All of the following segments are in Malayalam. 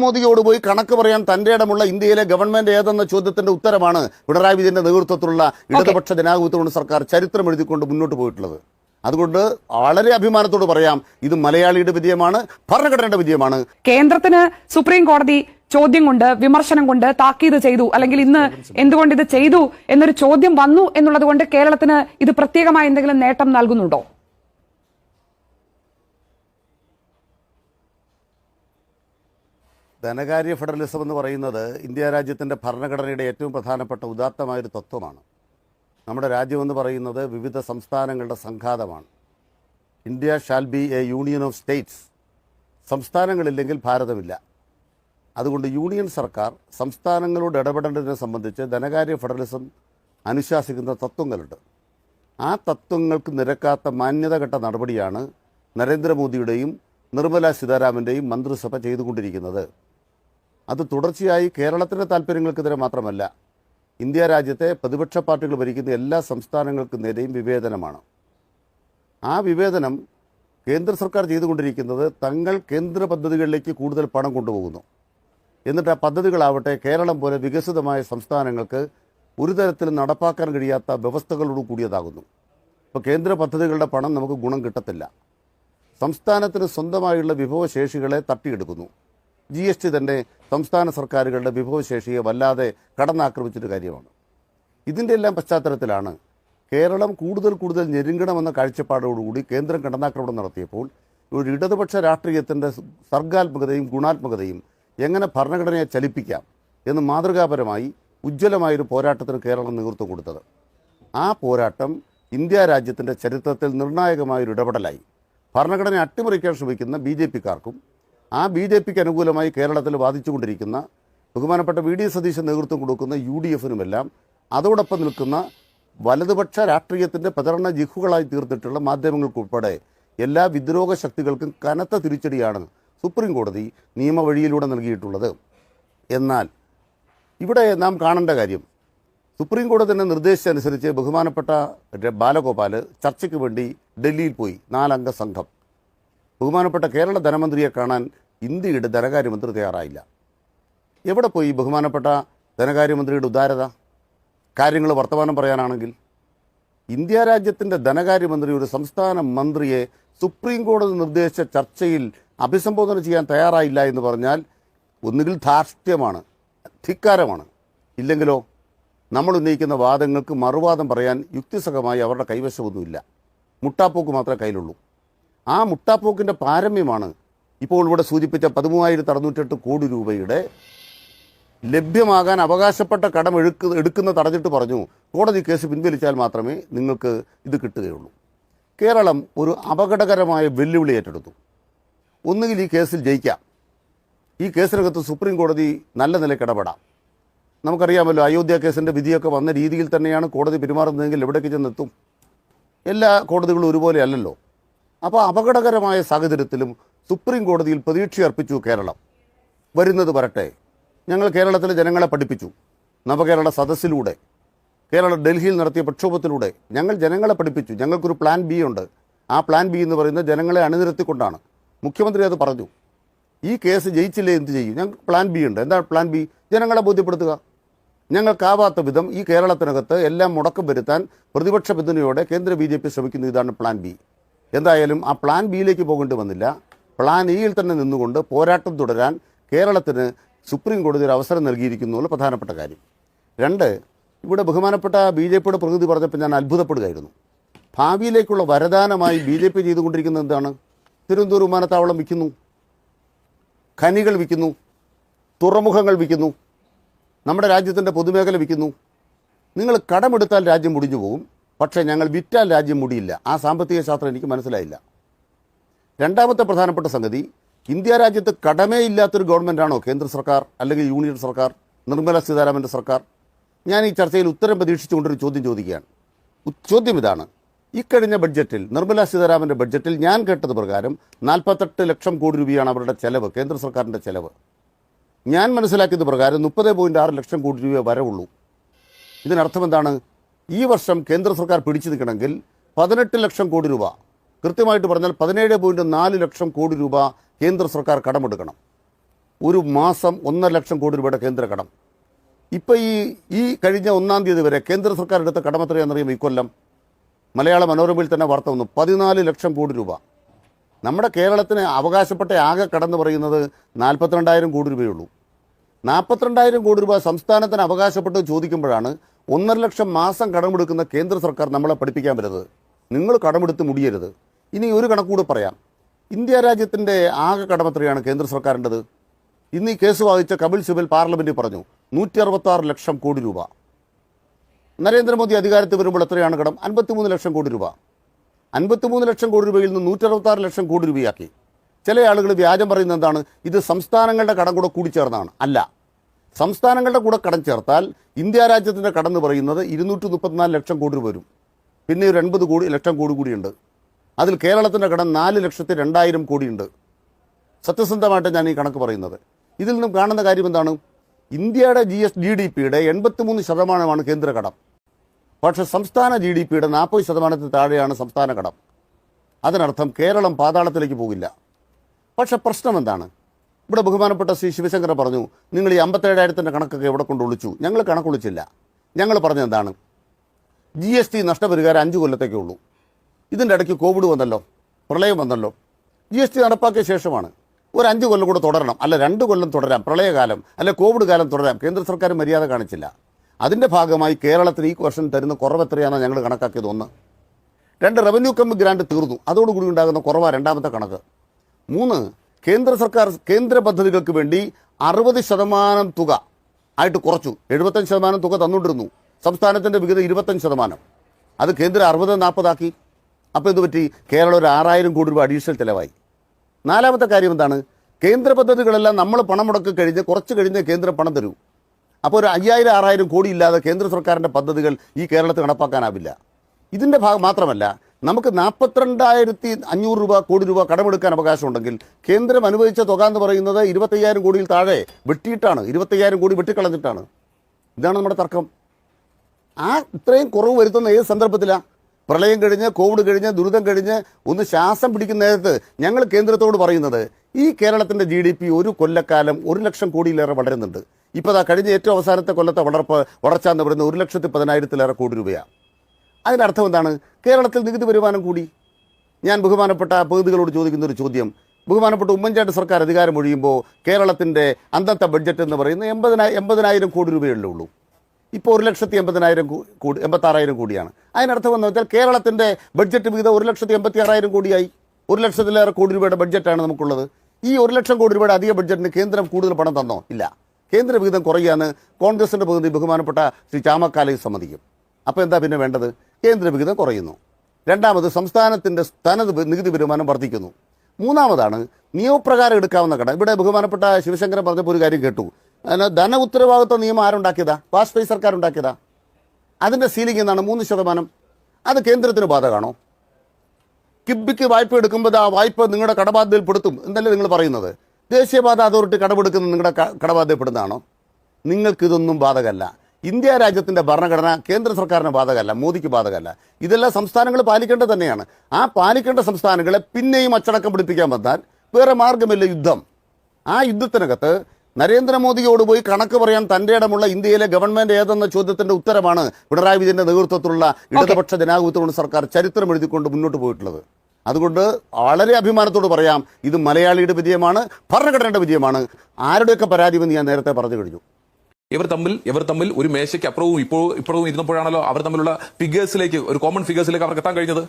മോദിയോട് പോയി കണക്ക് പറയാൻ തന്റെ ഇടമുള്ള ഇന്ത്യയിലെ ഗവൺമെന്റ് ഏതെന്ന ചോദ്യത്തിന്റെ ഉത്തരമാണ് പിണറായി വിജയന്റെ നേതൃത്വത്തിലുള്ള ഇടതുപക്ഷ ജനാധിപത്യ സർക്കാർ ചരിത്രം എഴുതിക്കൊണ്ട് മുന്നോട്ട് പോയിട്ടുള്ളത്. അതുകൊണ്ട് വളരെ അഭിമാനത്തോട് പറയാം ഇത് മലയാളിയുടെ വിജയമാണ് ഭരണഘടനയുടെ വിജയമാണ്. കേന്ദ്രത്തിന് സുപ്രീം കോടതി ചോദ്യം കൊണ്ട് വിമർശനം കൊണ്ട് താക്കീത് ചെയ്തു അല്ലെങ്കിൽ ഇന്ന് എന്തുകൊണ്ട് ഇത് ചെയ്തു എന്നൊരു ചോദ്യം വന്നു എന്നുള്ളത് കൊണ്ട് കേരളത്തിന് ഇത് പ്രത്യേകമായ എന്തെങ്കിലും നേട്ടം നൽകുന്നുണ്ടോ? ധനകാര്യ ഫെഡറലിസം എന്ന് പറയുന്നത് ഇന്ത്യ രാജ്യത്തിന്റെ ഭരണഘടനയുടെ ഏറ്റവും പ്രധാനപ്പെട്ട ഉദാത്തമായൊരു തത്വമാണ്. നമ്മുടെ രാജ്യമെന്ന് പറയുന്നത് വിവിധ സംസ്ഥാനങ്ങളുടെ സംഘാതമാണ്. India shall be a union of states സംസ്ഥാനങ്ങളില്ലെങ്കിൽ ഭാരതമില്ല. അതുകൊണ്ട് യൂണിയൻ സർക്കാർ സംസ്ഥാനങ്ങളോട് ഇടപെടേണ്ടതിനെ സംബന്ധിച്ച് ധനകാര്യ ഫെഡറലിസം അനുശാസിക്കുന്ന തത്വങ്ങളുണ്ട്. ആ തത്വങ്ങൾക്ക് നിരക്കാത്ത മാന്യതഘട്ട നടപടിയാണ് നരേന്ദ്രമോദിയുടെയും നിർമ്മല സീതാരാമന്റെയും മന്ത്രിസഭ ചെയ്തുകൊണ്ടിരിക്കുന്നത്. അത് തുടർച്ചയായി കേരളത്തിന്റെ താല്പര്യങ്ങൾക്കെതിരെ മാത്രമല്ല ഇന്ത്യ രാജ്യത്തെ പ്രതിപക്ഷ പാർട്ടികൾ ഭരിക്കുന്ന എല്ലാ സംസ്ഥാനങ്ങൾക്കും നേരെയും വിവേചനമാണ്. ആ വിവേചനം കേന്ദ്ര സർക്കാർ ചെയ്തുകൊണ്ടിരിക്കുന്നത് തങ്ങൾ കേന്ദ്ര പദ്ധതികളിലേക്ക് കൂടുതൽ പണം കൊണ്ടുപോകുന്നു. എന്നിട്ട് ആ പദ്ധതികളാവട്ടെ കേരളം പോലെ വികസിതമായ സംസ്ഥാനങ്ങൾക്ക് ഒരു തരത്തിലും നടപ്പാക്കാൻ കഴിയാത്ത വ്യവസ്ഥകളോട് കൂടിയതാകുന്നു. ഇപ്പോൾ കേന്ദ്ര പദ്ധതികളുടെ പണം നമുക്ക് ഗുണം കിട്ടത്തില്ല. സംസ്ഥാനത്തിന് സ്വന്തമായുള്ള വിഭവശേഷികളെ തട്ടിയെടുക്കുന്നു. ജി എസ് ടി തന്നെ സംസ്ഥാന സർക്കാരുകളുടെ വിഭവശേഷിയെ വല്ലാതെ കടന്നാക്രമിച്ചൊരു കാര്യമാണ്. ഇതിന്റെ എല്ലാം പശ്ചാത്തലത്തിലാണ് കേരളം കൂടുതൽ കൂടുതൽ ഞെരുങ്ങണമെന്ന കാഴ്ചപ്പാടോടുകൂടി കേന്ദ്രം കടന്നാക്രമണം നടത്തിയപ്പോൾ ഒരു ഇടതുപക്ഷ രാഷ്ട്രീയത്തിന്റെ സർഗാത്മകതയും ഗുണാത്മകതയും എങ്ങനെ ഭരണഘടനയെ ചലിപ്പിക്കാം എന്ന് മാതൃകാപരമായി ഉജ്ജ്വലമായൊരു പോരാട്ടത്തിന് കേരളം നേതൃത്വം കൊടുത്തത്. ആ പോരാട്ടം ഇന്ത്യ രാജ്യത്തിന്റെ ചരിത്രത്തിൽ നിർണായകമായൊരു ഇടപെടലായി. ഭരണഘടന അട്ടിമറിക്കാൻ ശ്രമിക്കുന്ന ബി ജെ പിക്കാർക്കും ആ ബി ജെ പിക്ക് അനുകൂലമായി കേരളത്തിൽ വാദിച്ചുകൊണ്ടിരിക്കുന്ന ബഹുമാനപ്പെട്ട വി ഡി സതീശൻ നേതൃത്വം കൊടുക്കുന്ന യു ഡി എഫിനുമെല്ലാം അതോടൊപ്പം നിൽക്കുന്ന വലതുപക്ഷ രാഷ്ട്രീയത്തിന്റെ പ്രചരണ ജിഹുകളായി തീർത്തിട്ടുള്ള മാധ്യമങ്ങൾക്കുൾപ്പെടെ എല്ലാ വിദ്രോഹ ശക്തികൾക്കും കനത്ത തിരിച്ചടിയാണ് സുപ്രീം കോടതി നിയമവഴിയിലൂടെ നൽകിയിട്ടുള്ളത്. എന്നാൽ ഇവിടെ നാം കാണേണ്ട കാര്യം സുപ്രീം കോടതിന്റെ നിർദ്ദേശിച്ചനുസരിച്ച് ബഹുമാനപ്പെട്ട ബാലഗോപാൽ ചർച്ചയ്ക്ക് വേണ്ടി ഡൽഹിയിൽ പോയി നാലംഗ സംഘം. ബഹുമാനപ്പെട്ട കേരള ധനമന്ത്രിയെ കാണാൻ ഇന്ത്യയുടെ ധനകാര്യമന്ത്രി തയ്യാറായില്ല. എവിടെ പോയി ബഹുമാനപ്പെട്ട ധനകാര്യമന്ത്രിയുടെ ഉദാരത? കാര്യങ്ങൾ വർത്തമാനം പറയാനാണെങ്കിൽ ഇന്ത്യ രാജ്യത്തിന്റെ ധനകാര്യമന്ത്രി ഒരു സംസ്ഥാന മന്ത്രിയെ സുപ്രീം കോടതി നിർദ്ദേശിച്ച ചർച്ചയിൽ അഭിസംബോധന ചെയ്യാൻ തയ്യാറായില്ല എന്ന് പറഞ്ഞാൽ ഒന്നുകിൽ ധാർഷ്ട്യമാണ് ധിക്കാരമാണ്. ഇല്ലെങ്കിലോ നമ്മൾ ഉന്നയിക്കുന്ന വാദങ്ങൾക്ക് മറുവാദം പറയാൻ യുക്തിസഹമായി അവരുടെ കൈവശമൊന്നുമില്ല. മുട്ടാപ്പോക്ക് മാത്രമേ കയ്യിലുള്ളൂ. ആ മുട്ടാപ്പോക്കിന്റെ പാരമ്യമാണ് ഇപ്പോൾ ഇവിടെ സൂചിപ്പിച്ച പതിമൂവായിരത്തി അറുന്നൂറ്റെട്ട് കോടി രൂപയുടെ ലഭ്യമാകാൻ അവകാശപ്പെട്ട കടം എടുക്ക എടുക്കുന്ന തടഞ്ഞിട്ട് പറഞ്ഞു. കോടതി കേസ് പിൻവലിച്ചാൽ മാത്രമേ നിങ്ങൾക്ക് ഇത് കിട്ടുകയുള്ളൂ. കേരളം ഒരു അപകടകരമായ വെല്ലുവിളി ഏറ്റെടുത്തു. ഒന്നുകിൽ ഈ കേസിൽ ജയിക്കാം. ഈ കേസിനകത്ത് സുപ്രീം കോടതി നല്ല നിലയ്ക്ക് ഇടപെടാം. നമുക്കറിയാമല്ലോ അയോധ്യ കേസിന്റെ വിധിയൊക്കെ വന്ന രീതിയിൽ തന്നെയാണ് കോടതി പെരുമാറുന്നതെങ്കിൽ എവിടേക്ക് ചെന്നെത്തും? എല്ലാ കോടതികളും ഒരുപോലെ അല്ലല്ലോ. അപ്പോൾ അപകടകരമായ സാഹചര്യത്തിലും സുപ്രീം കോടതിയിൽ പ്രതീക്ഷ അർപ്പിച്ചു കേരളം. വരുന്നത് വരട്ടെ. ഞങ്ങൾ കേരളത്തിലെ ജനങ്ങളെ പഠിപ്പിച്ചു. നവകേരള സദസ്സിലൂടെ കേരള ഡൽഹിയിൽ നടത്തിയ പ്രക്ഷോഭത്തിലൂടെ ഞങ്ങൾ ജനങ്ങളെ പഠിപ്പിച്ചു. ഞങ്ങൾക്കൊരു പ്ലാൻ ബി ഉണ്ട്. ആ പ്ലാൻ ബി എന്ന് പറയുന്നത് ജനങ്ങളെ അണിനിരത്തിക്കൊണ്ടാണ്. മുഖ്യമന്ത്രി അത് പറഞ്ഞു. ഈ കേസ് ജയിച്ചില്ലേ എന്ത് ചെയ്യും? ഞങ്ങൾക്ക് പ്ലാൻ ബി ഉണ്ട്. എന്താ പ്ലാൻ ബി ജനങ്ങളെ ബോധ്യപ്പെടുത്തുക. ഞങ്ങൾക്കാവാത്ത വിധം ഈ കേരളത്തിനകത്ത് എല്ലാം മുടക്കം വരുത്താൻ പ്രതിപക്ഷ പിന്തുണയോടെ കേന്ദ്ര ബി ശ്രമിക്കുന്ന. ഇതാണ് പ്ലാൻ ബി എന്തായാലും ആ പ്ലാൻ ബിയിലേക്ക് പോകേണ്ടി വന്നില്ല. പ്ലാൻ ഇയിൽ തന്നെ നിന്നുകൊണ്ട് പോരാട്ടം തുടരാൻ കേരളത്തിന് സുപ്രീം കോടതി ഒരു അവസരം നൽകിയിരിക്കുന്നു പ്രധാനപ്പെട്ട കാര്യം. രണ്ട് ഇവിടെ ബഹുമാനപ്പെട്ട ബി ജെ പിയുടെ പ്രകൃതി പറഞ്ഞപ്പോൾ ഞാൻ അത്ഭുതപ്പെടുകയായിരുന്നു. ഭാവിയിലേക്കുള്ള വരദാനമായി ബി ജെ പി ചെയ്തുകൊണ്ടിരിക്കുന്നത് എന്താണ്? തിരുവനന്തപുരം വിമാനത്താവളം വിൽക്കുന്നു. ഖനികൾ വിൽക്കുന്നു. തുറമുഖങ്ങൾ വിൽക്കുന്നു. നമ്മുടെ രാജ്യത്തിന്റെ പൊതുമേഖല വിൽക്കുന്നു. നിങ്ങൾ കടമെടുത്താൽ രാജ്യം മുടിഞ്ഞു പോകും. പക്ഷേ ഞങ്ങൾ വിറ്റാൽ രാജ്യം മുടിയില്ല. ആ സാമ്പത്തിക ശാസ്ത്രം എനിക്ക് മനസ്സിലായില്ല. രണ്ടാമത്തെ പ്രധാനപ്പെട്ട സംഗതി ഇന്ത്യ രാജ്യത്ത് കടമേ ഇല്ലാത്തൊരു ഗവൺമെന്റാണോ കേന്ദ്ര സർക്കാർ അല്ലെങ്കിൽ യൂണിയൻ സർക്കാർ നിർമ്മല സീതാരാമന്റെ സർക്കാർ? ഞാൻ ഈ ചർച്ചയിൽ ഉത്തരം പ്രതീക്ഷിച്ചുകൊണ്ടൊരു ചോദ്യം ചോദിക്കുകയാണ്. ചോദ്യം ഇതാണ്. ഇക്കഴിഞ്ഞ ബഡ്ജറ്റിൽ നിർമ്മല സീതാരാമന്റെ ബഡ്ജറ്റിൽ ഞാൻ കേട്ടത് പ്രകാരം നാൽപ്പത്തെട്ട് ലക്ഷം കോടി രൂപയാണ് അവരുടെ ചെലവ് കേന്ദ്ര സർക്കാരിന്റെ ചെലവ്. ഞാൻ മനസ്സിലാക്കിയത് പ്രകാരം മുപ്പത് പോയിന്റ് ആറ് ലക്ഷം കോടി രൂപ വരവുള്ളൂ. ഇതിനർത്ഥം എന്താണ്? ഈ വർഷം കേന്ദ്ര സർക്കാർ പിടിച്ചു നിൽക്കണമെങ്കിൽ പതിനെട്ട് ലക്ഷം കോടി രൂപ. കൃത്യമായിട്ട് പറഞ്ഞാൽ പതിനേഴ് പോയിന്റ് നാല് ലക്ഷം കോടി രൂപ കേന്ദ്ര സർക്കാർ കടമെടുക്കണം. ഒരു മാസം ഒന്നര ലക്ഷം കോടി രൂപയുടെ കേന്ദ്ര കടം. ഇപ്പോൾ ഈ ഈ കഴിഞ്ഞ ഒന്നാം തീയതി വരെ കേന്ദ്ര സർക്കാർ എടുത്ത കടം എത്രയാണെന്നറിയുമോ ഇക്കൊല്ലം മലയാള മനോരമയിൽ തന്നെ വാർത്ത വന്നു പതിനാല് ലക്ഷം കോടി രൂപ. നമ്മുടെ കേരളത്തിന് അവകാശപ്പെട്ട ആകെ കടന്ന് പറയുന്നത് നാൽപ്പത്തിരണ്ടായിരം കോടി രൂപയുള്ളൂ നാൽപ്പത്തിരണ്ടായിരം കോടി രൂപ സംസ്ഥാനത്തിന് അവകാശപ്പെട്ട് ചോദിക്കുമ്പോഴാണ് ഒന്നര ലക്ഷം മാസം കടമെടുക്കുന്ന കേന്ദ്ര സർക്കാർ നമ്മളെ പഠിപ്പിക്കാൻ വരുന്നത്. നിങ്ങൾ കടമെടുത്ത് മുടിയരുത്. ഇനി ഒരു കണക്കൂടെ പറയാം. ഇന്ത്യ രാജ്യത്തിന്റെ ആകെ കടമത്രയാണ് കേന്ദ്ര സർക്കാരിന്റെത്? ഇന്ന് ഈ കേസ് വാദിച്ച കപിൽ സിബൽ പാർലമെന്റിൽ പറഞ്ഞു നൂറ്റി അറുപത്താറ് ലക്ഷം കോടി രൂപ. നരേന്ദ്രമോദി അധികാരത്തിൽ വരുമ്പോൾ എത്രയാണ് കടം? അൻപത്തിമൂന്ന് ലക്ഷം കോടി രൂപ. അൻപത്തിമൂന്ന് ലക്ഷം കോടി രൂപയിൽ നിന്ന് നൂറ്റി അറുപത്തി ലക്ഷം കോടി രൂപയാക്കി. ചില ആളുകൾ വ്യാജം പറയുന്നത് എന്താണ്? ഇത് സംസ്ഥാനങ്ങളുടെ കടം കൂടെ കൂടിച്ചേർന്നാണ് അല്ല. സംസ്ഥാനങ്ങളുടെ കൂടെ കടം ചേർത്താൽ ഇന്ത്യ രാജ്യത്തിന്റെ കടം എന്ന് പറയുന്നത് ഇരുന്നൂറ്റി മുപ്പത്തിനാല് ലക്ഷം കോടി രൂപ വരും. പിന്നെ ഒരു എൺപത് കോടി ലക്ഷം കോടി കൂടിയുണ്ട്. അതിൽ കേരളത്തിന്റെ കടം നാല് ലക്ഷത്തി രണ്ടായിരം കോടിയുണ്ട് സത്യസന്ധമായിട്ട് ഞാൻ ഈ കണക്ക് പറയുന്നത്. ഇതിൽ നിന്നും കാണുന്ന കാര്യം എന്താണ്? ഇന്ത്യയുടെ ജി എസ് ജി ഡി പിയുടെ എൺപത്തിമൂന്ന് ശതമാനമാണ് കേന്ദ്ര കടം. പക്ഷേ സംസ്ഥാന ജി ഡി പിയുടെ നാൽപ്പത് ശതമാനത്തിന് താഴെയാണ് സംസ്ഥാന കടം. അതിനർത്ഥം കേരളം പാതാളത്തിലേക്ക് പോകില്ല. പക്ഷെ പ്രശ്നം എന്താണ്? ഇവിടെ ബഹുമാനപ്പെട്ട ശ്രീ ശിവശങ്കർ പറഞ്ഞു നിങ്ങൾ ഈ അമ്പത്തേഴായിരത്തിന്റെ കണക്കൊക്കെ എവിടെ കൊണ്ട് ഒളിച്ചു? ഞങ്ങൾ കണക്കൊളിച്ചില്ല. ഞങ്ങൾ പറഞ്ഞത് എന്താണ്? ജി എസ് ടി നഷ്ടപരിഹാരം അഞ്ച് കൊല്ലത്തേക്കേ ഉള്ളൂ. ഇതിന്റെ ഇടയ്ക്ക് കോവിഡ് വന്നല്ലോ പ്രളയം വന്നല്ലോ. ജി എസ് ടി നടപ്പാക്കിയ ശേഷമാണ്. ഒരു അഞ്ച് കൊല്ലം കൂടെ തുടരണം. അല്ല രണ്ട് കൊല്ലം തുടരാം. പ്രളയകാലം അല്ലെ കോവിഡ് കാലം തുടരാം. കേന്ദ്ര സർക്കാർ മര്യാദ കാണിച്ചില്ല. അതിന്റെ ഭാഗമായി കേരളത്തിന് ഈ വർഷം തരുന്ന കുറവ് എത്രയാണെന്ന് ഞങ്ങൾ കണക്കാക്കിയത് ഒന്ന്. രണ്ട് റവന്യൂ കമ്മി ഗ്രാൻഡ് തീർന്നു. അതോടുകൂടി ഉണ്ടാകുന്ന കുറവാണ് രണ്ടാമത്തെ കണക്ക്. മൂന്ന് കേന്ദ്ര സർക്കാർ കേന്ദ്ര പദ്ധതികൾക്ക് വേണ്ടി അറുപത് ശതമാനം തുക ആയിട്ട് കുറച്ചു. എഴുപത്തഞ്ച് ശതമാനം തുക തന്നുകൊണ്ടിരുന്നു സംസ്ഥാനത്തിന്റെ വിഹിതം ഇരുപത്തഞ്ച് ശതമാനം. അത് കേന്ദ്രം അറുപത് നാൽപ്പതാക്കി. അപ്പോൾ ഇത് പറ്റി? കേരളം ഒരു ആറായിരം കോടി രൂപ അഡീഷണൽ ചിലവായി. നാലാമത്തെ കാര്യം എന്താണ്? കേന്ദ്ര പദ്ധതികളെല്ലാം നമ്മൾ പണം മുടക്കി കഴിഞ്ഞ് കുറച്ച് കഴിഞ്ഞ് കേന്ദ്രം പണം തരൂ. അപ്പോൾ ഒരു അയ്യായിരം ആറായിരം കോടി ഇല്ലാതെ കേന്ദ്ര സർക്കാരിന്റെ പദ്ധതികൾ ഈ കേരളത്തിൽ നടപ്പാക്കാനാവില്ല. ഇതിന്റെ ഭാഗം മാത്രമല്ല നമുക്ക് നാൽപ്പത്തിരണ്ടായിരത്തി അഞ്ഞൂറ് രൂപ കോടി രൂപ കടമെടുക്കാൻ അവകാശമുണ്ടെങ്കിൽ കേന്ദ്രം അനുവദിച്ച തുക എന്ന് പറയുന്നത് ഇരുപത്തയ്യായിരം കോടിയിൽ താഴെ വെട്ടിയിട്ടാണ്. ഇരുപത്തയ്യായിരം കോടി വെട്ടിക്കളഞ്ഞിട്ടാണ്. ഇതാണ് നമ്മുടെ തർക്കം. ആ ഇത്രയും കുറവ് വരുത്തുന്ന ഏത് സന്ദർഭത്തിലാണ് പ്രളയം കഴിഞ്ഞ് കോവിഡ് കഴിഞ്ഞ് ദുരിതം കഴിഞ്ഞ് ഒന്ന് ശ്വാസം പിടിക്കുന്ന നേരത്ത് ഞങ്ങൾ കേന്ദ്രത്തോട് പറയുന്നത് ഈ കേരളത്തിന്റെ ജി ഡി പി ഒരു കൊല്ലക്കാലം ഒരു ലക്ഷം കോടിയിലേറെ വളരുന്നുണ്ട്. ഇപ്പോൾ അതാ കഴിഞ്ഞ ഏറ്റവും അവസാനത്തെ കൊല്ലത്തെ വളർപ്പ് വളർച്ച എന്ന് പറയുന്നത് ഒരു ലക്ഷത്തി പതിനായിരത്തിലേറെ കോടി രൂപയാണ് അതിനർത്ഥം എന്താണ്? കേരളത്തിൽ നികുതി വരുമാനം കൂടി? ഞാൻ ബഹുമാനപ്പെട്ട പ്രതികളോട് ചോദിക്കുന്ന ഒരു ചോദ്യം. ബഹുമാനപ്പെട്ട ഉമ്മൻചാണ്ടി സർക്കാർ അധികാരം ഒഴിയുമ്പോൾ കേരളത്തിന്റെ അന്നത്തെ ബഡ്ജറ്റ് എന്ന് പറയുന്നത് എൺപതിനായി എൺപതിനായിരം കോടി രൂപയല്ലേ ഉള്ളൂ. ഇപ്പോൾ ഒരു ലക്ഷത്തി എൺപതിനായിരം കോടി എൺപത്താറായിരം കോടിയാണ്. അതിനർത്ഥം എന്ന് വെച്ചാൽ കേരളത്തിന്റെ ബഡ്ജറ്റ് വിഹിതം ഒരു ലക്ഷത്തി എൺപത്തി ആറായിരം കോടിയായി. ഒരു ലക്ഷത്തിലേറെ കോടി രൂപയുടെ ബഡ്ജറ്റാണ് നമുക്കുള്ളത്. ഈ ഒരു ലക്ഷം കോടി രൂപയുടെ അധിക ബഡ്ജറ്റിന് കേന്ദ്രം കൂടുതൽ പണം തന്നോ? ഇല്ല. കേന്ദ്ര വിഹിതം കുറയുകയാണ് കോൺഗ്രസിന്റെ പ്രതിനിധി ബഹുമാനപ്പെട്ട ശ്രീ ചാമക്കാലയിൽ സമ്മതിക്കും. അപ്പോൾ എന്താ പിന്നെ വേണ്ടത്? കേന്ദ്ര വിഹിതം കുറയുന്നു. രണ്ടാമത് സംസ്ഥാനത്തിന്റെ തനത് നികുതി വരുമാനം വർദ്ധിക്കുന്നു. മൂന്നാമതാണ് നിയമപ്രകാരം എടുക്കാവുന്ന കട. ഇവിടെ ബഹുമാനപ്പെട്ട ശിവശങ്കരൻ പറഞ്ഞപ്പോൾ ഒരു കാര്യം കേട്ടു. അതിന് ധന ഉത്തരവാദിത്വ നിയമം ആരുണ്ടാക്കിയതാ? വാജ്പേയി സർക്കാർ ഉണ്ടാക്കിയതാ? അതിന്റെ സീലിംഗ് എന്നാണ് മൂന്ന് ശതമാനം. അത് കേന്ദ്രത്തിന് ബാധകമാണോ കിബിക്ക് വായ്പ എടുക്കുമ്പോൾ ആ വായ്പ നിങ്ങളുടെ കടബാധ്യതയിൽ പെടുത്തും എന്നല്ലേ നിങ്ങൾ പറയുന്നത്? ദേശീയപാത അതോറിറ്റി കടമെടുക്കുന്നത് നിങ്ങളുടെ കടബാധ്യപ്പെടുന്നതാണോ നിങ്ങൾക്കിതൊന്നും ബാധകമല്ല. ഇന്ത്യ രാജ്യത്തിന്റെ ഭരണഘടന കേന്ദ്ര സർക്കാരിന് ബാധകമല്ല മോദിക്ക് ബാധകമല്ല. ഇതെല്ലാം സംസ്ഥാനങ്ങൾ പാലിക്കേണ്ടത് തന്നെയാണ്. ആ പാലിക്കേണ്ട സംസ്ഥാനങ്ങളെ പിന്നെയും അച്ചടക്കം പിടിപ്പിക്കാൻ വന്നാൽ വേറെ മാർഗമില്ല യുദ്ധം. ആ യുദ്ധത്തിനകത്ത് നരേന്ദ്രമോദിയോട് പോയി കണക്ക് പറയാൻ തന്റെ ഇടമുള്ള ഇന്ത്യയിലെ ഗവൺമെന്റ് ഏതെന്ന ചോദ്യത്തിന്റെ ഉത്തരമാണ് പിണറായി വിജയന്റെ നേതൃത്വത്തിലുള്ള ഇടതുപക്ഷ ജനാധിപത്യ സർക്കാർ ചരിത്രം എഴുതിക്കൊണ്ട് മുന്നോട്ട് പോയിട്ടുള്ളത്. അതുകൊണ്ട് വളരെ അഭിമാനത്തോട് പറയാം ഇത് മലയാളിയുടെ വിജയമാണ് ഭരണഘടനയുടെ വിജയമാണ്. ആരുടെയൊക്കെ പരാതിയെന്ന് ഞാൻ നേരത്തെ പറഞ്ഞു കഴിഞ്ഞു. ഇവർ തമ്മിൽ ഇവർ തമ്മിൽ ഒരു മേശയ്ക്ക് അപ്പുറവും ഇപ്പോൾ ഇപ്പുറവും ഇരുന്നപ്പോഴാണല്ലോ അവർ തമ്മിലുള്ള ഫിഗേഴ്സിലേക്ക് ഒരു കോമൺ ഫിഗേഴ്സിലേക്ക് അവർക്ക് എത്താൻ കഴിഞ്ഞത്.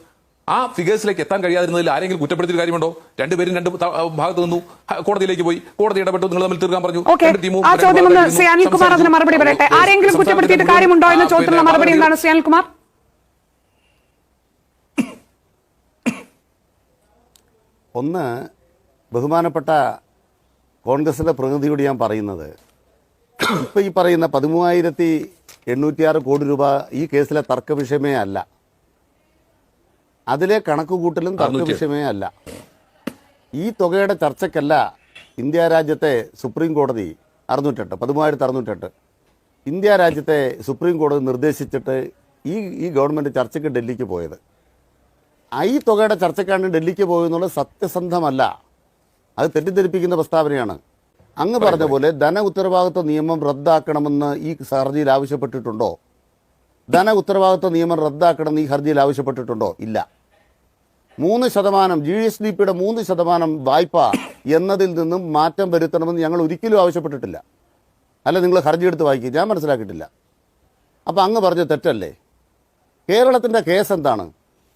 ആ ഫിഗേഴ്സിലേക്ക് എത്താൻ കഴിയാതിരുന്നതിൽ ആരെങ്കിലും കുറ്റപ്പെടുത്തിയ കാര്യമുണ്ടോ? രണ്ടുപേരും രണ്ട് ഭാഗത്ത് നിന്നു കോടതിയിലേക്ക് പോയി. കോടതി ഇടപെട്ടു നിങ്ങൾ തമ്മിൽ തീർക്കാൻ പറഞ്ഞു. ആ ചോദ്യം ഒന്ന് ഭാഗത്തായിരുന്നു. ശ്രീ അനിൽകുമാർ അതിന് മറുപടി പറയട്ടെ? ആരെങ്കിലും കുറ്റപ്പെടുത്തിയിട്ട് കാര്യമുണ്ടോ എന്ന ആ, ചോദ്യത്തിനുള്ള മറുപടി അവർ എന്താണ് ശ്രീ അനിൽകുമാർ? ഒന്ന് ബഹുമാനപ്പെട്ട കോൺഗ്രസിലെ പ്രതിനിധിയോട് ഞാൻ പറയുന്നത് ഇപ്പോൾ ഈ പറയുന്ന പതിമൂവായിരത്തി എണ്ണൂറ്റിയാറ് കോടി രൂപ ഈ കേസിലെ തർക്ക വിഷയമേ അല്ല. അതിലെ കണക്കുകൂട്ടലും തർക്ക വിഷയമേ അല്ല. ഈ തുകയുടെ ചർച്ചയ്ക്കല്ല ഇന്ത്യ രാജ്യത്തെ സുപ്രീം കോടതി അറുന്നൂറ്റെട്ട് പതിമൂവായിരത്തി അറുന്നൂറ്റെട്ട്. ഇന്ത്യ രാജ്യത്തെ സുപ്രീം കോടതി നിർദ്ദേശിച്ചിട്ട് ഈ ഈ ഗവൺമെന്റ് ചർച്ചയ്ക്ക് ഡൽഹിക്ക് പോയത്. ആ ഈ തുകയുടെ ചർച്ചയ്ക്കാണ് ഡൽഹിക്ക് പോയെന്നുള്ളത് സത്യസന്ധമല്ല. അത് തെറ്റിദ്ധരിപ്പിക്കുന്ന പ്രസ്താവനയാണ്. അങ്ങ് പറഞ്ഞ പോലെ ധന ഉത്തരവാദിത്വ നിയമം റദ്ദാക്കണമെന്ന് ഈ ഹർജിയിൽ ആവശ്യപ്പെട്ടിട്ടുണ്ടോ? ധന ഉത്തരവാദിത്വ നിയമം റദ്ദാക്കണമെന്ന് ഈ ഹർജിയിൽ ആവശ്യപ്പെട്ടിട്ടുണ്ടോ? ഇല്ല. മൂന്ന് ശതമാനം ജി എസ് ഡി പിയുടെ മൂന്ന് ശതമാനം വായ്പ എന്നതിൽ നിന്നും മാറ്റം വരുത്തണമെന്ന് ഞങ്ങൾ ഒരിക്കലും ആവശ്യപ്പെട്ടിട്ടില്ല. അല്ല നിങ്ങൾ ഹർജി എടുത്ത് വായിക്കുക ഞാൻ മനസ്സിലാക്കിയിട്ടില്ല. അപ്പം അങ്ങ് പറഞ്ഞ തെറ്റല്ലേ? കേരളത്തിന്റെ കേസ് എന്താണ്?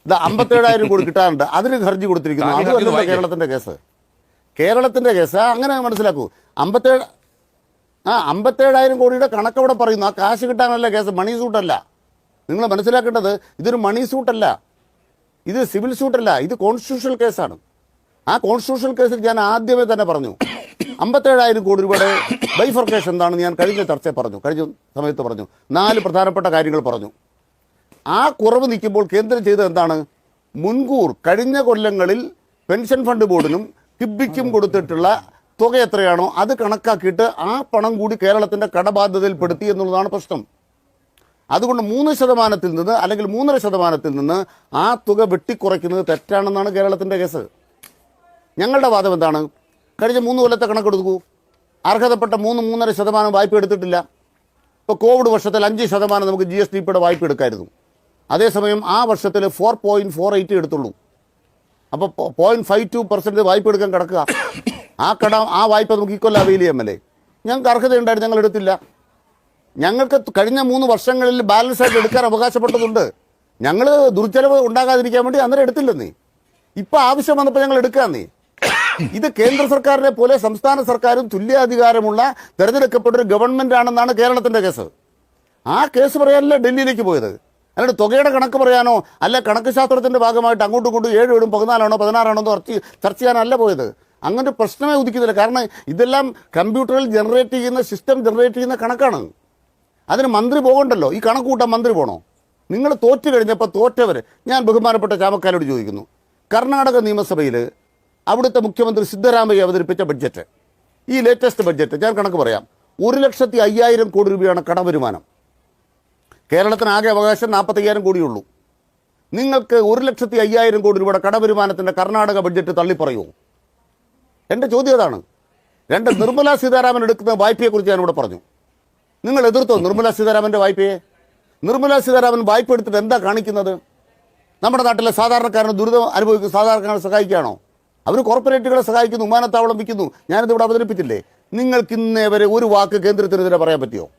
ഇത് അമ്പത്തേഴായിരം കോടി കിട്ടാറുണ്ട് അതിന് ഹർജി കൊടുത്തിരിക്കുന്നു. അതുമല്ലല്ലോ കേരളത്തിന്റെ കേസ്. കേരളത്തിന്റെ കേസ് അങ്ങനെ മനസ്സിലാക്കൂ. അമ്പത്തേഴ് ആ അമ്പത്തേഴായിരം കോടിയുടെ കണക്കവിടെ പറയുന്നു. ആ കാശ് കിട്ടാനല്ല കേസ് മണി സൂട്ടല്ല. നിങ്ങൾ മനസ്സിലാക്കേണ്ടത് ഇതൊരു മണി സൂട്ടല്ല. ഇത് സിവിൽ സൂട്ടല്ല ഇത് കോൺസ്റ്റിറ്റ്യൂഷണൽ കേസാണ്. ആ കോൺസ്റ്റിറ്റ്യൂഷണൽ കേസിൽ ഞാൻ ആദ്യമേ തന്നെ പറഞ്ഞു. അമ്പത്തേഴായിരം കോടി രൂപയുടെ ബൈഫർക്കേഷൻ എന്താണെന്ന് ഞാൻ കഴിഞ്ഞ ചർച്ച പറഞ്ഞു. കഴിഞ്ഞ സമയത്ത് പറഞ്ഞു. നാല് പ്രധാനപ്പെട്ട കാര്യങ്ങൾ പറഞ്ഞു. ആ കുറവ് നിൽക്കുമ്പോൾ കേന്ദ്രം ചെയ്തത് എന്താണ്? മുൻകൂർ കഴിഞ്ഞ കൊല്ലങ്ങളിൽ പെൻഷൻ ഫണ്ട് ബോർഡിനും കിബിക്കും കൊടുത്തിട്ടുള്ള തുക എത്രയാണോ അത് കണക്കാക്കിയിട്ട് ആ പണം കൂടി കേരളത്തിന്റെ കടബാധ്യതയിൽപ്പെടുത്തി എന്നുള്ളതാണ് പ്രശ്നം. അതുകൊണ്ട് മൂന്ന് ശതമാനത്തിൽ നിന്ന് അല്ലെങ്കിൽ മൂന്നര ശതമാനത്തിൽ നിന്ന് ആ തുക വെട്ടിക്കുറയ്ക്കുന്നത് തെറ്റാണെന്നാണ് കേരളത്തിന്റെ കേസ്. ഞങ്ങളുടെ വാദം എന്താണ്? കഴിഞ്ഞ മൂന്ന് കൊല്ലത്തെ കണക്കെടുക്കൂ. അർഹതപ്പെട്ട മൂന്ന് മൂന്നര ശതമാനം വായ്പ എടുത്തിട്ടില്ല. ഇപ്പോൾ കോവിഡ് വർഷത്തിൽ അഞ്ച് ശതമാനം നമുക്ക് ജി എസ് ടി പിയുടെ വായ്പ എടുക്കായിരുന്നു. അതേസമയം ആ വർഷത്തിൽ ഫോർ പോയിന്റ് ഫോർ എയ്റ്റ് എടുത്തുള്ളൂ. അപ്പോൾ പോയിന്റ് ഫൈവ് ടു പെർസെന്റ് വായ്പ എടുക്കാൻ കിടക്കുക. ആ കട ആ വായ്പ നമുക്ക് ഇക്കൊല്ലം അവൈൽ ചെയ്യാമല്ലേ ഞങ്ങൾക്ക് അർഹതയുണ്ടായിരുന്നു ഞങ്ങൾ എടുത്തില്ല. ഞങ്ങൾക്ക് കഴിഞ്ഞ മൂന്ന് വർഷങ്ങളിൽ ബാലൻസ് ആയിട്ട് എടുക്കാൻ അവകാശപ്പെട്ടതുണ്ട്. ഞങ്ങൾ ദുർച്ചെലവ് ഉണ്ടാകാതിരിക്കാൻ വേണ്ടി അന്നേരം എടുത്തില്ലെന്നേ ഇപ്പൊ ആവശ്യം വന്നപ്പോൾ ഞങ്ങൾ എടുക്കാന്നേ ഇത് കേന്ദ്ര സർക്കാരിനെ പോലെ സംസ്ഥാന സർക്കാരും തുല്യാധികാരമുള്ള തെരഞ്ഞെടുക്കപ്പെട്ട ഒരു ഗവൺമെന്റ് ആണെന്നാണ് കേരളത്തിന്റെ കേസ്. ആ കേസ് പറയാനല്ല ഡൽഹിയിലേക്ക് പോയത്. അല്ലാണ്ട് തുകയുടെ കണക്ക് പറയാനോ അല്ല കണക്ക് ശാസ്ത്രത്തിന്റെ ഭാഗമായിട്ട് അങ്ങോട്ടും ഇങ്ങോട്ടും ഏഴ് വീടും പതിനാലാണോ പതിനാറാണോ ചർച്ച ചർച്ച ചെയ്യാനല്ല പോയത്. അങ്ങനെ പ്രശ്നമേ ഉദിക്കുന്നില്ല. കാരണം ഇതെല്ലാം കമ്പ്യൂട്ടറിൽ ജനറേറ്റ് ചെയ്യുന്ന സിസ്റ്റം ജനറേറ്റ് ചെയ്യുന്ന കണക്കാണ്. അതിന് മന്ത്രി പോകണ്ടല്ലോ. ഈ കണക്ക് കൂട്ടാൻ മന്ത്രി പോകണോ നിങ്ങൾ തോറ്റു കഴിഞ്ഞപ്പോൾ തോറ്റവർ ഞാൻ ബഹുമാനപ്പെട്ട ചാമക്കാരോട് ചോദിക്കുന്നു. കർണാടക നിയമസഭയിൽ അവിടുത്തെ മുഖ്യമന്ത്രി സിദ്ധരാമയ്യ അവതരിപ്പിച്ച ബഡ്ജറ്റ്. ഈ ലേറ്റസ്റ്റ് ബഡ്ജറ്റ് ഞാൻ കണക്ക് പറയാം. ഒരു ലക്ഷത്തി അയ്യായിരം കോടി രൂപയാണ് കടവരുമാനം കേരളത്തിന് ആകെ അവകാശം നാൽപ്പത്തയ്യായിരം കോടിയുള്ളൂ. നിങ്ങൾക്ക് ഒരു ലക്ഷത്തി അയ്യായിരം കോടി രൂപയുടെ കടവരുമാനത്തിന്റെ കർണാടക ബഡ്ജറ്റ് തള്ളിപ്പറയൂ എന്റെ ചോദ്യം അതാണ്. രണ്ട് നിർമ്മല സീതാരാമൻ എടുക്കുന്ന വായ്പയെക്കുറിച്ച് ഞാനിവിടെ പറഞ്ഞു. നിങ്ങൾ എതിർത്തോ നിർമ്മല സീതാരാമന്റെ വായ്പയെ? നിർമ്മല സീതാരാമൻ വായ്പ എടുത്തിട്ട് എന്താ കാണിക്കുന്നത്? നമ്മുടെ നാട്ടിലെ സാധാരണക്കാരന് ദുരിതം അനുഭവിക്കുന്ന സാധാരണക്കാരനെ സഹായിക്കുകയാണോ? അവർ കോർപ്പറേറ്റുകളെ സഹായിക്കുന്നു വിമാനത്താവളം വിൽക്കുന്നു. ഞാനിത് ഇവിടെ അവതരിപ്പിച്ചില്ലേ? നിങ്ങൾക്ക് ഇന്നേ വരെ ഒരു വാക്ക് കേന്ദ്രത്തിനെതിരെ പറയാൻ പറ്റിയോ?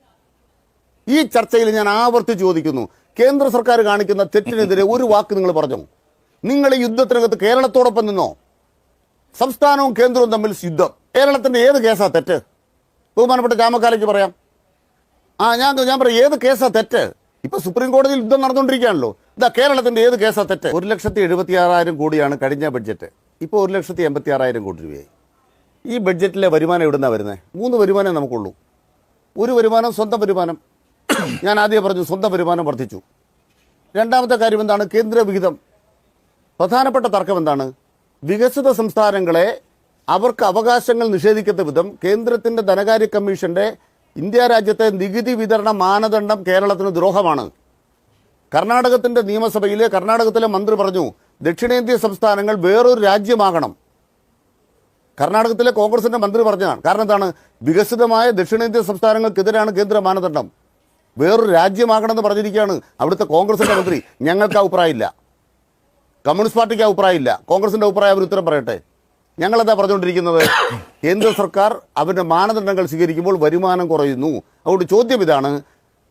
ഈ ചർച്ചയിൽ ഞാൻ ആവർത്തി ചോദിക്കുന്നു. കേന്ദ്ര സർക്കാർ കാണിക്കുന്ന തെറ്റിനെതിരെ ഒരു വാക്ക് നിങ്ങൾ പറഞ്ഞു? നിങ്ങൾ ഈ യുദ്ധത്തിനകത്ത് കേരളത്തോടൊപ്പം നിന്നോ? സംസ്ഥാനവും കേന്ദ്രവും തമ്മിൽ യുദ്ധം. കേരളത്തിന്റെ ഏത് കേസാ തെറ്റ്? ബഹുമാനപ്പെട്ട ജാമക്കാലയ്ക്ക് പറയാം. ആ ഞാൻ ഞാൻ പറയാം ഏത് കേസാ തെറ്റ്? ഇപ്പൊ സുപ്രീം കോടതിയിൽ യുദ്ധം നടന്നുകൊണ്ടിരിക്കുകയാണല്ലോ. ഇതാ കേരളത്തിന്റെ ഏത് കേസാ തെറ്റ്? ഒരു ലക്ഷത്തി എഴുപത്തി ആറായിരം കോടിയാണ് കഴിഞ്ഞ ബഡ്ജറ്റ്. ഇപ്പോൾ ഒരു ലക്ഷത്തി എൺപത്തി ആറായിരം കോടി രൂപയായി. ഈ ബഡ്ജറ്റിലെ വരുമാനം എവിടുന്നാ വരുന്നത് മൂന്ന് വരുമാനം നമുക്കുള്ളൂ. ഒരു വരുമാനം സ്വന്തം വരുമാനം. ഞാൻ ആദ്യം പറഞ്ഞു സ്വന്തം വരുമാനം വർദ്ധിച്ചു. രണ്ടാമത്തെ കാര്യം എന്താണ്? കേന്ദ്ര വിഹിതം. പ്രധാനപ്പെട്ട തർക്കം എന്താണ്? വികസിത സംസ്ഥാനങ്ങളെ അവർക്ക് അവകാശങ്ങൾ നിഷേധിക്കുന്ന വിധം കേന്ദ്രത്തിന്റെ ധനകാര്യ കമ്മീഷന്റെ ഇന്ത്യ രാജ്യത്തെ നികുതി വിതരണ മാനദണ്ഡം കേരളത്തിന് ദ്രോഹമാണ്. കർണാടകത്തിന്റെ നിയമസഭയിലെ കർണാടകത്തിലെ മന്ത്രി പറഞ്ഞു ദക്ഷിണേന്ത്യ സംസ്ഥാനങ്ങൾ വേറൊരു രാജ്യമാകണം. കർണാടകത്തിലെ കോൺഗ്രസിന്റെ മന്ത്രി പറഞ്ഞതാണ്. കാരണം എന്താണ്? വികസിതമായ ദക്ഷിണേന്ത്യൻ സംസ്ഥാനങ്ങൾക്കെതിരാണ് കേന്ദ്ര മാനദണ്ഡം. വേറൊരു രാജ്യമാകണമെന്ന് പറഞ്ഞിരിക്കുകയാണ് അവിടുത്തെ കോൺഗ്രസിന്റെ മന്ത്രി. ഞങ്ങൾക്ക് അഭിപ്രായമില്ല. കമ്മ്യൂണിസ്റ്റ് പാർട്ടിക്ക് അഭിപ്രായമില്ല. കോൺഗ്രസിന്റെ അഭിപ്രായം അവർ ഉത്തരം പറയട്ടെ. ഞങ്ങളെന്താ പറഞ്ഞുകൊണ്ടിരിക്കുന്നത്? കേന്ദ്ര സർക്കാർ അവരുടെ മാനദണ്ഡങ്ങൾ സ്വീകരിക്കുമ്പോൾ വരുമാനം കുറയുന്നു. അതുകൊണ്ട് ചോദ്യം ഇതാണ്.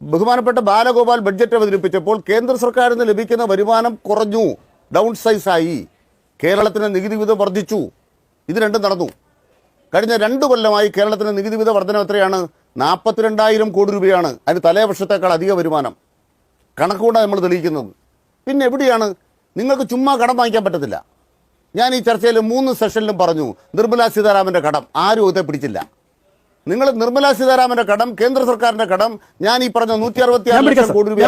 ബഹുമാനപ്പെട്ട ബാലഗോപാൽ ബഡ്ജറ്റ് അവതരിപ്പിച്ചപ്പോൾ കേന്ദ്ര സർക്കാരിൽ നിന്ന് ലഭിക്കുന്ന വരുമാനം കുറഞ്ഞു. ഡൗൺ സൈസായി കേരളത്തിന് നികുതി വിധം വർദ്ധിച്ചു. ഇത് രണ്ടും നടന്നു. കഴിഞ്ഞ രണ്ട് കൊല്ലമായി കേരളത്തിന് നികുതി വിധ വർധനം എത്രയാണ്? നാൽപ്പത്തിരണ്ടായിരം കോടി രൂപയാണ് അതിന് തലേ വർഷത്തേക്കാൾ അധിക വരുമാനം. കണക്കുകൊണ്ടാണ് നമ്മൾ തെളിയിക്കുന്നത്. പിന്നെ എവിടെയാണ്? നിങ്ങൾക്ക് ചുമ്മാ കടം വാങ്ങിക്കാൻ പറ്റത്തില്ല. ഞാൻ ഈ ചർച്ചയിൽ മൂന്ന് സെഷനിലും പറഞ്ഞു നിർമ്മലാ സീതാരാമന്റെ കടം ആരും ഇതേ പിടിച്ചില്ല. നിങ്ങൾ നിർമ്മലാ സീതാരാമന്റെ കടം കേന്ദ്ര സർക്കാരിന്റെ കടം ഞാൻ ഈ പറഞ്ഞ നൂറ്റി അറുപത്തി ആറ് ലക്ഷം. കോടി രൂപ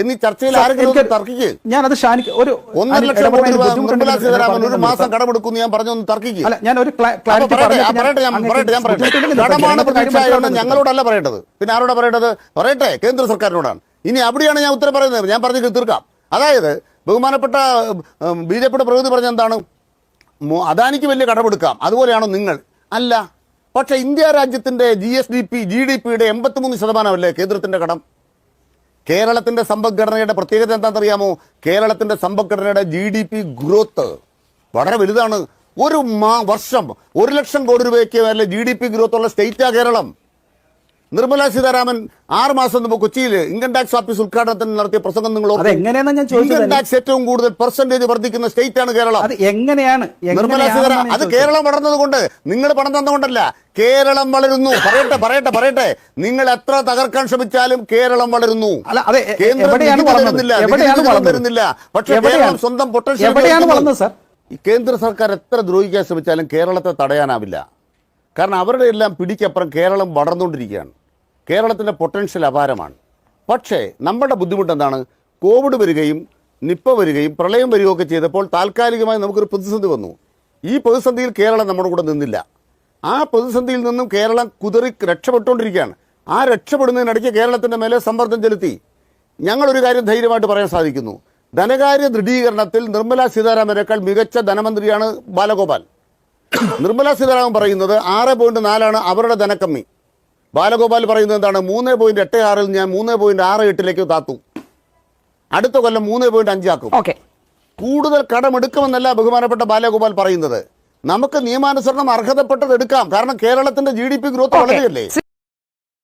എന്നീ ചർച്ചയിൽ ആരെങ്കിലും തർക്കിക്ക്. ഞാനത് ഒരു ഒന്നര ലക്ഷം കോടി രൂപ നിർമ്മലാ സീതാരാമൻ ഒരു മാസം കടം കടമെടുക്കും ഞാൻ പറഞ്ഞൊന്ന് തർക്കിക്ക്. ഞാൻ പറയട്ടെ, പറയട്ടെ, ഞാൻ അങ്ങേക്ക് പറയട്ടെ, ഞാൻ പറയട്ടെ. കടമാണ് ഞങ്ങളോടല്ല പറയേണ്ടത്. പിന്നെ ആരോടാ പറയേണ്ടത്? പറയട്ടെ കേന്ദ്ര സർക്കാരിനോടാണ്. ഇനി അവിടെയാണ് ഞാൻ ഉത്തരം പറയുന്നത്. ഞാൻ പറഞ്ഞു തീർക്കാം. അതായത് ബഹുമാനപ്പെട്ട ബി ജെ പിയുടെ പ്രകൃതി പറഞ്ഞ എന്താണ് അദാനിക്ക് വലിയ കടമെടുക്കാം. അതുപോലെയാണോ നിങ്ങൾ? അല്ല. പക്ഷെ ഇന്ത്യ രാജ്യത്തിന്റെ G S D P G D പിയുടെ എൺപത്തിമൂന്ന് ശതമാനമല്ലേ കേന്ദ്രത്തിന്റെ കടം? കേരളത്തിന്റെ സമ്പദ്ഘടനയുടെ പ്രത്യേകത എന്താണെന്നറിയാമോ? കേരളത്തിന്റെ സമ്പദ്ഘടനയുടെ ജി ഡി പി ഗ്രോത്ത് വളരെ വലുതാണ്. ഒരു മാ വർഷം ഒരു ലക്ഷം കോടി രൂപയ്ക്ക് മേലെ ജി ഡി പി ഗ്രോത്ത് ഉള്ള സ്റ്റേറ്റാ കേരളം. നിർമ്മലാ സീതാരാമൻ ആറ് മാസം മുമ്പ് കൊച്ചിയിൽ ഇൻകം ടാക്സ് ഓഫീസ് ഉദ്ഘാടനത്തിന് നടത്തിയ പ്രസംഗം നിങ്ങൾ ഇൻകം ടാക്സ് ഏറ്റവും കൂടുതൽ പെർസെന്റേജ് വർദ്ധിക്കുന്ന സ്റ്റേറ്റ് ആണ് കേരളം. അത് എങ്ങനെയാണ്? നിർമ്മലാ സീതാരാമൻ അത്. കേരളം വളർന്നത് കൊണ്ട് നിങ്ങൾ പണം തന്നുകൊണ്ടല്ല കേരളം വളരുന്നു. പറയട്ടെ പറയട്ടെ പറയട്ടെ. നിങ്ങൾ എത്ര തകർക്കാൻ ശ്രമിച്ചാലും കേരളം വളരുന്നു. കേന്ദ്രം വളർന്നത്? പക്ഷേ കേരളം സ്വന്തം പൊട്ടൻഷ്യൽ കേന്ദ്ര സർക്കാർ എത്ര ദ്രോഹിക്കാൻ ശ്രമിച്ചാലും കേരളത്തെ തടയാനാവില്ല. കാരണം അവരുടെ എല്ലാം പിടിക്കപ്പുറം കേരളം വളർന്നുകൊണ്ടിരിക്കുകയാണ്. കേരളത്തിന്റെ പൊട്ടൻഷ്യൽ അപാരമാണ്. പക്ഷേ നമ്മുടെ ബുദ്ധിമുട്ട് എന്താണ് കോവിഡ് വരികയും നിപ്പ വരികയും പ്രളയം വരികയൊക്കെ ചെയ്തപ്പോൾ താൽക്കാലികമായി നമുക്കൊരു പ്രതിസന്ധി വന്നു. ഈ പ്രതിസന്ധിയിൽ കേരളം നമ്മുടെ കൂടെ നിന്നില്ല. ആ പ്രതിസന്ധിയിൽ നിന്നും കേരളം കുതിറി രക്ഷപ്പെട്ടുകൊണ്ടിരിക്കുകയാണ്. ആ രക്ഷപ്പെടുന്നതിനിടയ്ക്ക് കേരളത്തിന്റെ മേലെ സമ്മർദ്ദം ചെലുത്തി. ഞങ്ങളൊരു കാര്യം ധൈര്യമായിട്ട് പറയാൻ സാധിക്കുന്നു. ധനകാര്യ ദൃഢീകരണത്തിൽ നിർമ്മല സീതാരാമനേക്കാൾ മികച്ച ധനമന്ത്രിയാണ് ബാലഗോപാൽ. നിർമ്മല സീതാരാമൻ പറയുന്നത് ആറ് പോയിന്റ് നാലാണ് അവരുടെ ധനക്കമ്മി. ബാലഗോപാൽ പറയുന്നത് എന്താണ്? മൂന്ന് പോയിന്റ് എട്ട് ആറിൽ ഞാൻ മൂന്ന് പോയിന്റ് ആറ് എട്ടിലേക്ക് താത്തു. അടുത്ത കൊല്ലം മൂന്ന് പോയിന്റ് അഞ്ചാക്കും ഓക്കെ. കൂടുതൽ കടമെടുക്കുമെന്നല്ല ബഹുമാനപ്പെട്ട ബാലഗോപാൽ പറയുന്നത്. നമുക്ക് നിയമാനുസരണം അർഹതപ്പെട്ടത് എടുക്കാം. കാരണം കേരളത്തിന്റെ ജി ഡി പി ഗ്രോത്ത് വളരെയല്ലേ?